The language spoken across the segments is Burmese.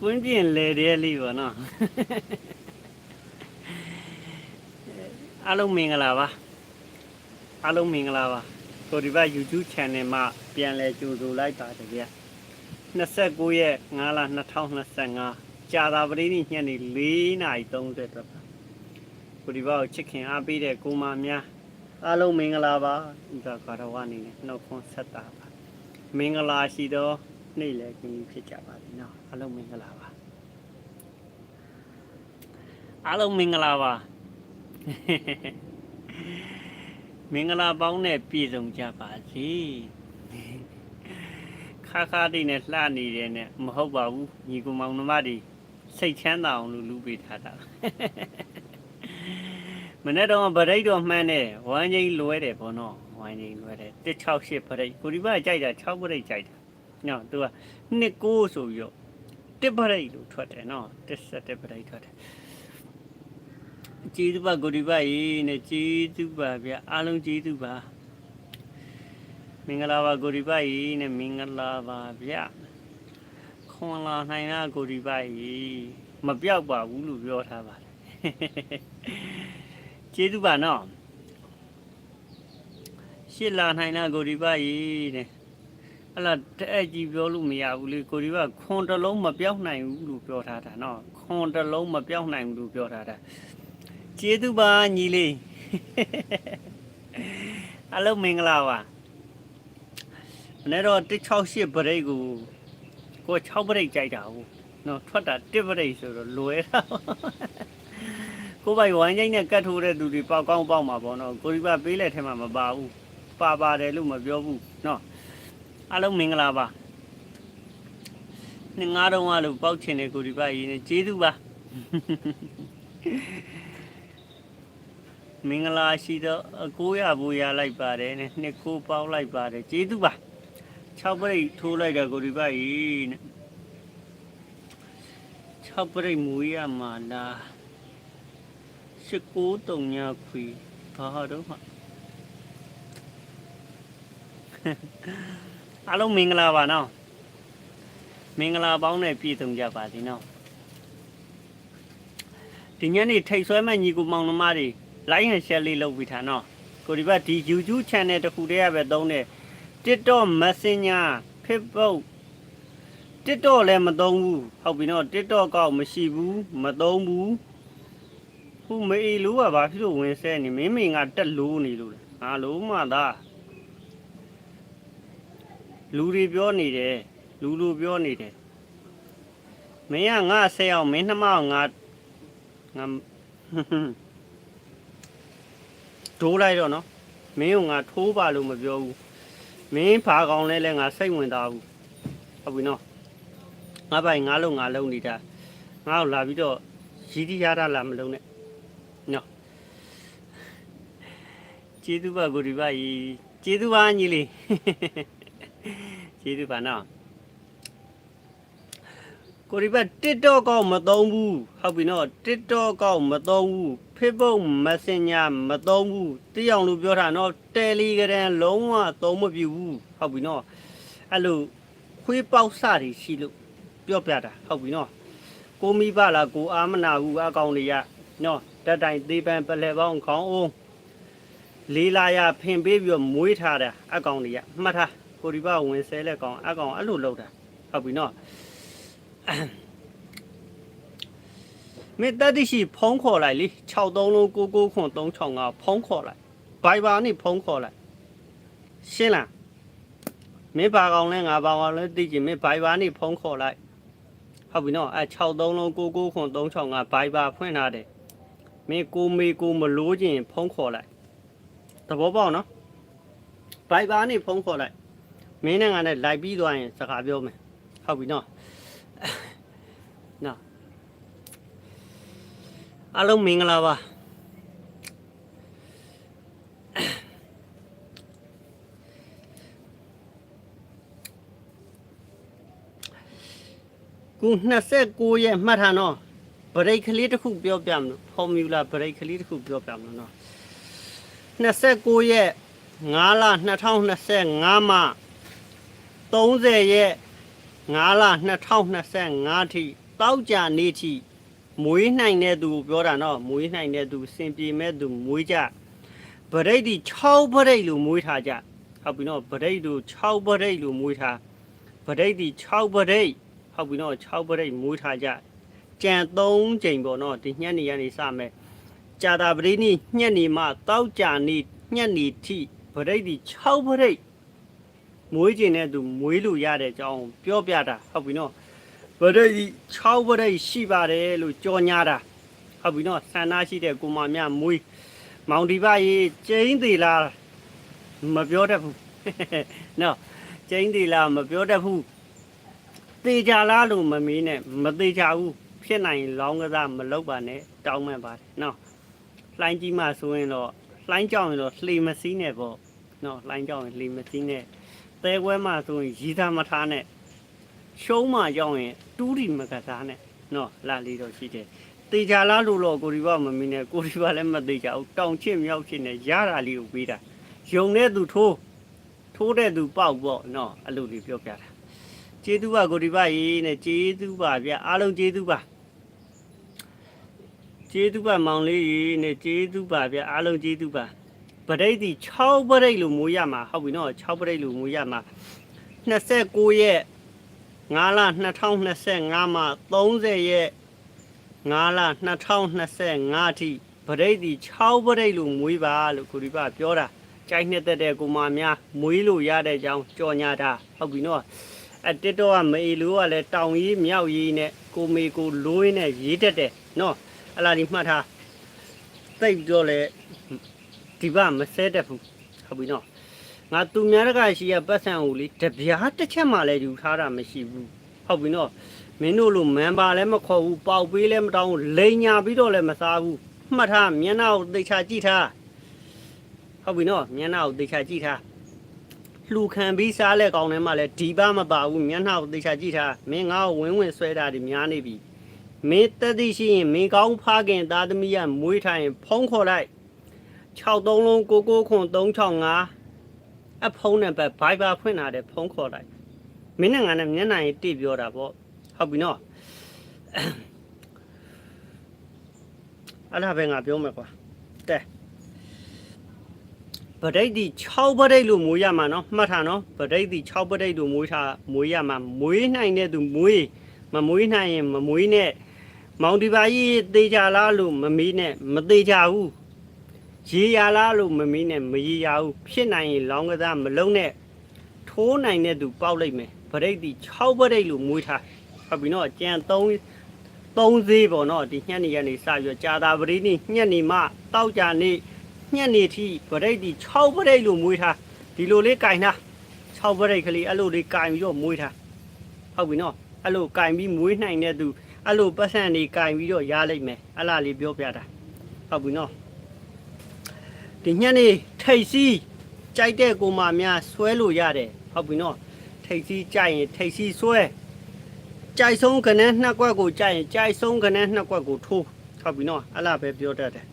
ကွင်းပြင်လေတဲ့လေးပေါ့နော်အားလုံးမင်္ဂလာပါအားလုံးမင်္ဂလာပါကိုဒီဘ YouTube channel မှာပြန်လဲကြိုဆိုလိုက်ပါတယ်ဗျာ29ရက်5လ2025ကြာသာပတိနေ့ညနေ4:30တော့ပါကိုဒီဘကိုချစ်ခင်အားပေးတဲ့ကိုမများအားလုံးမင်္ဂလာပါဒီကကာရဝအနေနဲ့နှုတ်ခွန်းဆက်တာပါမင်္ဂလာရှိသော နေ့လည်းခင်ဗျဖြစ်ကြပါစေနော်အားလုံးမင်္ဂလာပါအားလုံးမင်္ဂလာပါမင်္ဂလာပေါင်းနဲ့ပြည့်စုံကြပါစေခါခါတိနဲ့လှနေတယ်နဲ့မဟုတ်ပါဘူးညီကောင်မောင်နှမတွေစိတ်ချမ်းသာအောင်လို့လူပေးထားတာမနေ့တော့ဗရိတ်တော့မှန်းတယ်ဝမ်းကြီးလွဲတယ်ပေါ့နော်ဝမ်းကြီးလွဲတယ်168ဗရိတ်ကိုဒီဘကကြိုက်တာ6ဗရိတ်ကြိုက်တာ နော်သူက29ဆိုပြီးတော့1ဗရိတ်လို့ထွက်တယ်နော်17ဗရိတ်ထွက်တယ်ကျေးဇူးပါကိုဒီပါရေးနဲ့ကျေးဇူးပါဗျအားလုံးကျေးဇူးပါမင်္ဂလာပါကိုဒီပါရေးနဲ့မင်္ဂလာပါဗျခွန်လာနိုင်တာကိုဒီပါရေးမပြောက်ပါဘူးလို့ပြောထားပါတယ်ကျေးဇူးပါနော်ရှစ်လာနိုင်တာကိုဒီပါရေးနဲ့ အဲ့လာတဲ့ကြီးပြောလို့မရဘူးလေကိုဒီပါခွန်တစ်လုံးမပြောက်နိုင်ဘူးလို့ပြောထားတာနော်ခွန်တစ်လုံးမပြောက်နိုင်ဘူးလို့ပြောထားတာကျေးဇူးပါညီလေးအလုံးမင်္ဂလာပါမနေ့တော့168ဗရိတ်ကိုကို6ဗရိတ်ကြိုက်တာဟုတ်နော်ထွက်တာ1ဗရိတ်ဆိုတော့လွယ်တာကိုပိုင်ဝိုင်းချိုင်းနဲ့ကတ်ထိုးတဲ့သူတွေပေါက်ကောင်းပေါက်မှာပေါ့နော်ကိုရီပါပေးလက်ထဲမှာမပါဘူးပါပါတယ်လို့မပြောဘူးနော် အလုံးမင်္ဂလာပါနှစ်ငါးတုံးကလို့ပေါက်ချင်တဲ့ကိုရီပါရေးနေကျေးဇူးပါမင်္ဂလာရှိတော့900ဘူရလိုက်ပါတယ်နဲ့နှစ်ကိုပေါင်းလိုက်ပါတယ်ကျေးဇူးပါ6ပြိတ်ထိုးလိုက်တာကိုဒီပါကြီးနဲ့6ပြိတ်မူရမှာလား19တုံညာခွေဘာတော့မှ အားလုံးမင်္ဂလာပါနော်မင်္ဂလာပေါင်းနဲ့ပြည့်စုံကြပါစေနော်ဒီညနေထိတ်ဆွဲမဲ့ညီကိုမောင်နှမတွေ like and share လေးလုပ်ပြီးထားနော်ကိုဒီဘက်ဒီ YouTube channel တစ်ခုတည်းရပဲသုံးတယ် TikTok Messenger Facebook TikTok လည်းမသုံးဘူးဟုတ်ပြီနော် TikTok ကောက်မရှိဘူးမသုံးဘူးခုမေးလို့ကဘာဖြစ်လို့ဝင်ဆဲနေမင်းမင်းကတက်လို့နေလို့ငါလို့မှသာ လူတွေပြောနေတယ်လူလူပြောနေတယ်မင်းကငါဆဲအောင်မင်းနှမအောင်ငါငါဒိုးလိုက်တော့နော်မင်းကငါထိုးပါလို့မပြောဘူးမင်းဘာကောင်လဲလဲငါစိတ်ဝင်သားဘူးဟုတ်ပြီနော်ငါပိုင်ငါလုံးငါလုံးနေတာငါ့ကိုလာပြီးတော့ရည်တီရတာလာမလုံးနဲ့နော်ကျေးဇူးပါကိုဒီပါကြီးကျေးဇူးပါညီလေး ကျေးဇူးပါနော်ကိုဒီဘက် TikTok ကောက်မသုံးဘူးဟုတ်ပြီနော် TikTok ကောက်မသုံးဘူး Facebook Messenger မသုံးဘူးတရားလို့ပြောတာနော် Telegram လုံးဝသုံးမပြဘူးဟုတ်ပြီနော်အဲ့လိုခွေးပေါက်စတွေရှိလို့ပြောပြတာဟုတ်ပြီနော်ကိုမိဘလားကိုအာမနာဘူးအကောင်တွေကနော်တက်တိုင်သေးပန်ပလဲပေါင်းခေါင်းအောင်လေးလာရဖင်ပေးပြီးတော့မွေးထားတာအကောင်တွေကမှတ်ထား ကိုဒီဘဝင်ဆဲလက်ကောင်အကောင်အဲ့လိုလုပ်တာဟုတ်ပြီနော်မင်းတက်တိရှိဖုံးခေါ်လိုက်လေ63လုံး99ခွန်365ဖုံးခေါ်လိုက်ဘိုင်ဘာနဲ့ဖုံးခေါ်လိုက်ရှင်းလားမင်းဘာကောင်လဲငါဘာကောင်လဲသိချင်မင်းဘိုင်ဘာနဲ့ဖုံးခေါ်လိုက်ဟုတ်ပြီနော်အဲ63လုံး99ခွန်365ဘိုင်ဘာဖွင့်ထားတယ်မင်းကိုမေကိုမလို့ခြင်းဖုံးခေါ်လိုက်သဘောပေါက်နော်ဘိုင်ဘာနဲ့ဖုံးခေါ်လိုက် မင်းနဲ့ငါနဲ့လိုက်ပြီးသွားရင်စကားပြောမယ်ဟုတ်ပြီနော်နော်အားလုံးမင်္ဂလာပါကူ29ရက်မှတ်ထားနော်ဗရိတ်ကလေးတစ်ခုပြောပြမလို့ဖော်မြူလာဗရိတ်ကလေးတစ်ခုပြောပြမလို့နော်29ရက်5လ2025မှ 30ရက်9လ2025ထိတောက်ကြနေ့ထိမွေးနိုင်တဲ့သူကိုပြောတာနော်မွေးနိုင်တဲ့သူစင်ပြေမဲ့သူမွေးကြဗရိတ်ဒီ6ဗရိတ်လို့မွေးထားကြဟုတ်ပြီနော်ဗရိတ်တို့6ဗရိတ်လို့မွေးထားဗရိတ်ဒီ6ဗရိတ်ဟုတ်ပြီနော်6ဗရိတ်မွေးထားကြကြံ3ချိန်ပေါ့နော်ဒီညနေရနေစမယ်ကြာတာပရိနိညက်နေမှတောက်ကြနေ့ညက်နေထိဗရိတ်ဒီ6ဗရိတ် မွေးကျင်တဲ့သူမွေးလို့ရတဲ့အကြောင်းပြောပြတာဟုတ်ပြီနော်ဗရိတ်6ဗရိတ်ရှိပါတယ်လို့ကြော်ညာတာဟုတ်ပြီနော်ဆန္ဒရှိတဲ့ကိုမမြမွေးမောင်ဒီပရေးကျင်းသေးလားမပြောတတ်ဘူးနော်ကျင်းသေးလားမပြောတတ်ဘူးတေချာလားလို့မမေးနဲ့မသေးချာဘူးဖြစ်နိုင်ရင်လောင်းကစားမလုပ်ပါနဲ့တောင်းမှန်ပါတယ်နော်လှိုင်းကြီးမှဆိုရင်တော့လှိုင်းကြောင်ရင်တော့လှေမစည်းနဲ့ပေါ့နော်လှိုင်းကြောင်ရင်လှေမစည်းနဲ့ သဲကွဲမှဆိုရင်ရီသားမထားနဲ့ရှုံးမှရောက်ရင်တူးရီမကစားနဲ့နော်လာလေးတော့ရှိတယ်တေချာလားလို့တော့ကိုရီဘမမီနဲ့ကိုရီဘလည်းမသေးချဘူးတောင်ချစ်မြောက်ချစ်နဲ့ရတာလေးကိုပေးတာယုံတဲ့သူထိုးထိုးတဲ့သူပေါက်ပေါ့နော်အဲ့လိုလေးပြောပြတာကျေးဇူးပါကိုရီဘရေးနဲ့ကျေးဇူးပါဗျအားလုံးကျေးဇူးပါကျေးဇူးပါမောင်လေးရေးနဲ့ကျေးဇူးပါဗျအားလုံးကျေးဇူးပါ ပရိတ်ဒီ6ပရိတ်လို့မွေးရမှာဟုတ်ပြီနော်6ပရိတ်လို့မွေးရမှာ29ရက်5လ2025မှာ30ရက်5လ2025ထိပရိတ်ဒီ6ပရိတ်လို့မွေးပါလို့ကိုရီပါပြောတာကြိုက်နှစ်သက်တဲ့ကိုမများမွေးလို့ရတဲ့အကြောင်းကြော်ညာတာဟုတ်ပြီနော်အတစ်တော့ကမေလိုကလည်းတောင်ကြီးမြောက်ကြီးနဲ့ကိုမေကိုလိုးရင်းနဲ့ရေးတတ်တယ်နော်အဲ့လာဒီမှတ်ထားတိတ်ပြီးတော့လေ ဒီဘမဆဲတတ်ဘူးဟုတ်ပြီနော်ငါသူများတကရှိရပတ်စံကိုလေတပြားတစ်ချက်မှလည်းယူထားတာမရှိဘူးဟုတ်ပြီနော်မင်းတို့လိုမန်ပါလည်းမခေါ်ဘူးပေါက်ပေးလည်းမတောင်းဘူးလိန်ညာပြီးတော့လည်းမစားဘူးမှတ်ထားမျက်နှာကိုသိချာကြည့်ထားဟုတ်ပြီနော်မျက်နှာကိုသိချာကြည့်ထားလှူခံပြီးစားလဲကောင်းတယ်မှလည်းဒီဘမပါဘူးမျက်နှာကိုသိချာကြည့်ထားမင်းငါ့ကိုဝင်းဝင်းဆွဲတာဒီများနေပြီမင်းတက်သိရှိရင်မင်းကောင်းဖားခင်သားသမီးကမွေးထားရင်ဖုံးခေါ်လိုက် 63လုံး99ခွန်365အဖုံးနဲ့ပဲ Viber ဖွင့်လာတယ်ဖုံးခေါ်လိုက်မင်းနဲ့ငါနဲ့မျက်နှာရေးတိပြောတာပေါ့ဟုတ်ပြီနော်အဲ့ဒါပဲငါပြောမယ်ကွာတဲ့ပရိတ်ဒီ6ပရိတ်လို့မွေးရမှာနော်မှတ်ထားနော်ပရိတ်ဒီ6ပရိတ်လို့မွေးထားမွေးရမှာမွေးနိုင်တဲ့သူမွေးမမွေးနိုင်ရင်မမွေးနဲ့မောင်ဒီပါကြီးတေချာလားလို့မမေးနဲ့မသေးချဘူး ရေရလားလို့မမင်းနဲ့မရေရဘူးဖြစ်နိုင်ရင်လောင်းကစားမလုံးနဲ့ထိုးနိုင်တဲ့သူပေါက်လိုက်မယ်ဗရိတ်ဒီ6ဗရိတ်လို့မွေးထားဟုတ်ပြီနော်ကြံ3 3ဈေးပေါ့နော်ဒီညနေရနေစပြီးကြာတာဗရိတ်နေညနေမှတောက်ကြနေညနေထိဗရိတ်ဒီ6ဗရိတ်လို့မွေးထားဒီလိုလေးကင်ထား6ဗရိတ်ကလေးအဲ့လိုလေးကင်ပြီးတော့မွေးထားဟုတ်ပြီနော်အဲ့လိုကင်ပြီးမွေးနိုင်တဲ့သူအဲ့လိုပတ်စံနေကင်ပြီးတော့ရလိုက်မယ်အဲ့လားလေးပြောပြတာဟုတ်ပြီနော် ဒီညနေထိတ်စီးကြိုက်တဲ့ကိုမများဆွဲလို့ရတယ်ဟုတ်ပြီနော်ထိတ်စီးကြိုက်ရင်ထိတ်စီးဆွဲကြိုက်ဆုံးကနန်းနှစ်ကွက်ကိုကြိုက်ရင်ကြိုက်ဆုံးကနန်းနှစ်ကွက်ကိုထိုးဟုတ်ပြီနော်အဲ့လားပဲပြောတတ်တယ်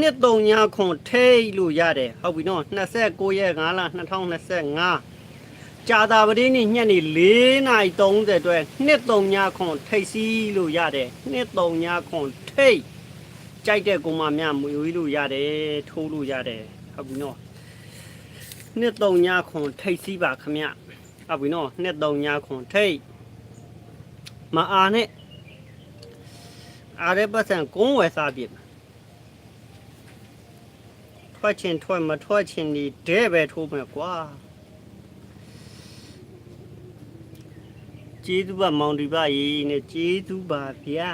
နှစ်သုံးညာခွန်ထိတ်လို့ရတယ်ဟုတ်ပြီနော်29ရက်5လ2025 ကြာတာပတိနေ့ညနေ4နာရီ30အတွက်နှစ်သုံးညခွန်ထိတ်စီးလို့ရတယ်နှစ်သုံးညခွန်ထိတ်ကြိုက်တဲ့ကုမများမွေးလို့ရတယ်ထိုးလို့ရတယ်ဟုတ်ပြီနော်နှစ်သုံးညခွန်ထိတ်စီးပါခမဟုတ်ပြီနော်နှစ်သုံးညခွန်ထိတ်မအားနဲ့အားတဲ့ပတ်စံကုန်းဝယ်စားပြစ်ထွက်ချင်ထွက်မထွက်ချင်ဒီဒဲပဲထိုးမယ်ကွာ ကျေးဇူးပါမောင်ဒီပါရေးနဲ့ကျေးဇူးပါဗျာ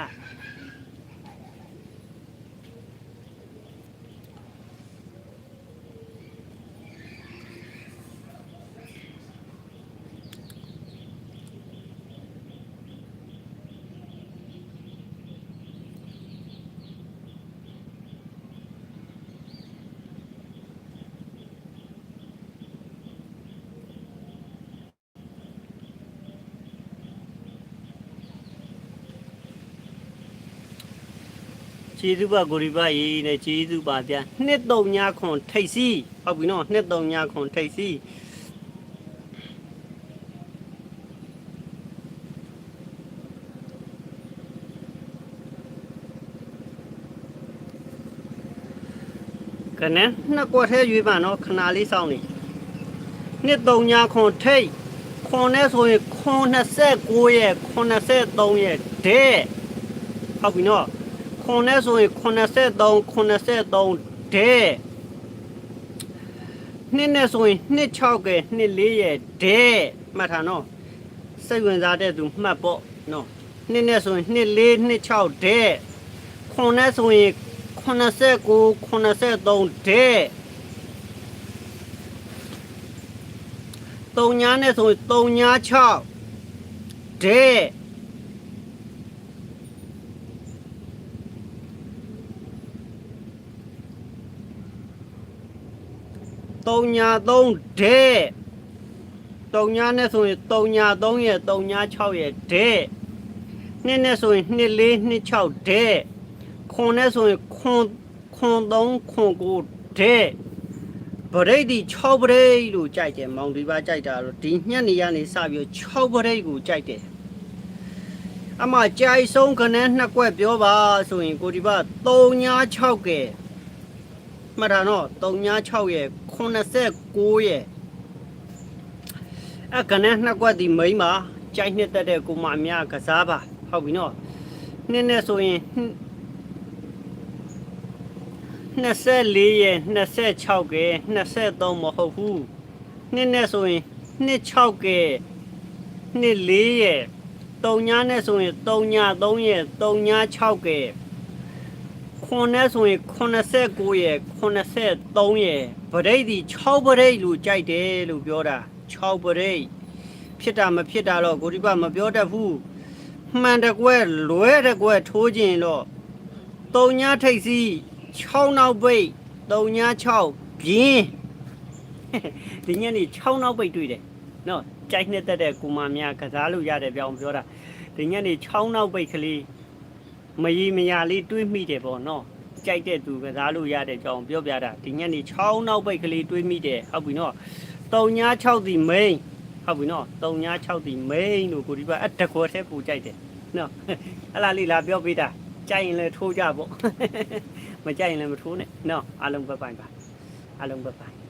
ကျေးဇူးပါကိုရီပါရေးနဲ့ကျေးဇူးပါဗျာနှစ်တုံညာခွန်ထိတ်စီဟုတ်ပြီနော်နှစ်တုံညာခွန်ထိတ်စီကနန်းနှစ်ကွက်ထဲရွေးပါနော်ခဏလေးစောင့်နေနှစ်တုံညာခွန်ထိတ်ခွန်နဲ့ဆိုရင်ခွန်29ရဲ့83ရဲ့ဒဲဟုတ်ပြီနော် ခွန်နဲ့ဆိုရင်83 83ဒဲနှစ်နဲ့ဆိုရင်နှစ်6ကဲနှစ်4ရဲ့ဒဲမှတ်ထားနော်စိတ်ဝင်စားတဲ့သူမှတ်ပေါ့နော်နှစ်နဲ့ဆိုရင်နှစ်4နှစ်6ဒဲခွန်နဲ့ဆိုရင်89 83ဒဲတုံညာနဲ့ဆိုရင်တုံညာ6ဒဲ တုံညာ3ဒဲတုံညာနဲ့ဆိုရင်တုံညာ3ရဲ့တုံညာ6ရဲ့ဒဲနှစ်နဲ့ဆိုရင်နှစ်4နှစ်6ဒဲခွန်နဲ့ဆိုရင်ခွန်ခွန်3ခွန်9ဒဲဗရိတ်ဒီ6ဗရိတ်လို့ကြိုက်တယ်မောင်ဒီပါကြိုက်တာတော့ဒီညက်နေရနေစပြီး6ဗရိတ်ကိုကြိုက်တယ်အမကြိုက်ဆုံးခဏနှစ်ကွက်ပြောပါဆိုရင်ကိုဒီပါ3ညာ6ကဲ မှတ်တာနော်396ရဲ့89ရဲ့အကနဲ့နှစ်ကွက်ဒီမိန်းပါကြိုက်နှစ်တက်တဲ့ကိုမအများကစားပါဟုတ်ပြီနော်နှစ်နဲ့ဆိုရင်24ရဲ့26ကဲ23မဟုတ်ဘူးနှစ်နဲ့ဆိုရင်26ကဲနှစ်4ရဲ့3ညာနဲ့ဆိုရင်3ညာ3ရဲ့3ညာ6ကဲ ခွန်နဲ့ဆိုရင်89ရဲ့83ရဲ့ဗရိတ်ဒီ6ဗရိတ်လို့ကြိုက်တယ်လို့ပြောတာ6ဗရိတ်ဖြစ်တာမဖြစ်တာတော့ကိုဒီပမပြောတတ်ဘူးမှန်တကွဲလွဲတကွဲထိုးခြင်းတော့တုံညာထိတ်စီ6နောက်ပိတ်တုံညာ6ပြင်းဒီညနေ6နောက်ပိတ်တွေ့တယ်နော်ကြိုက်နှစ်သက်တဲ့ကူမများကစားလို့ရတယ်ပြောင်းပြောတာဒီညနေ6နောက်ပိတ်ကလေး မရီမရလေးတွေးမိတယ်ပေါ့နော်ကြိုက်တဲ့သူကစားလို့ရတဲ့ကြောင်ပြောပြတာဒီညနေ6နောက်ပိတ်ကလေးတွေးမိတယ်ဟုတ်ပြီနော်3ညာ6ဒီမိန်ဟုတ်ပြီနော်3ညာ6ဒီမိန်လို့ကိုဒီပါအတကောထဲပူကြိုက်တယ်နော်အဲ့လားလေးလာပြောပေးတာကြိုက်ရင်လည်းထိုးကြပေါ့မကြိုက်ရင်လည်းမထိုးနဲ့နော်အားလုံးပဲပိုင်ပါအားလုံးပဲပိုင်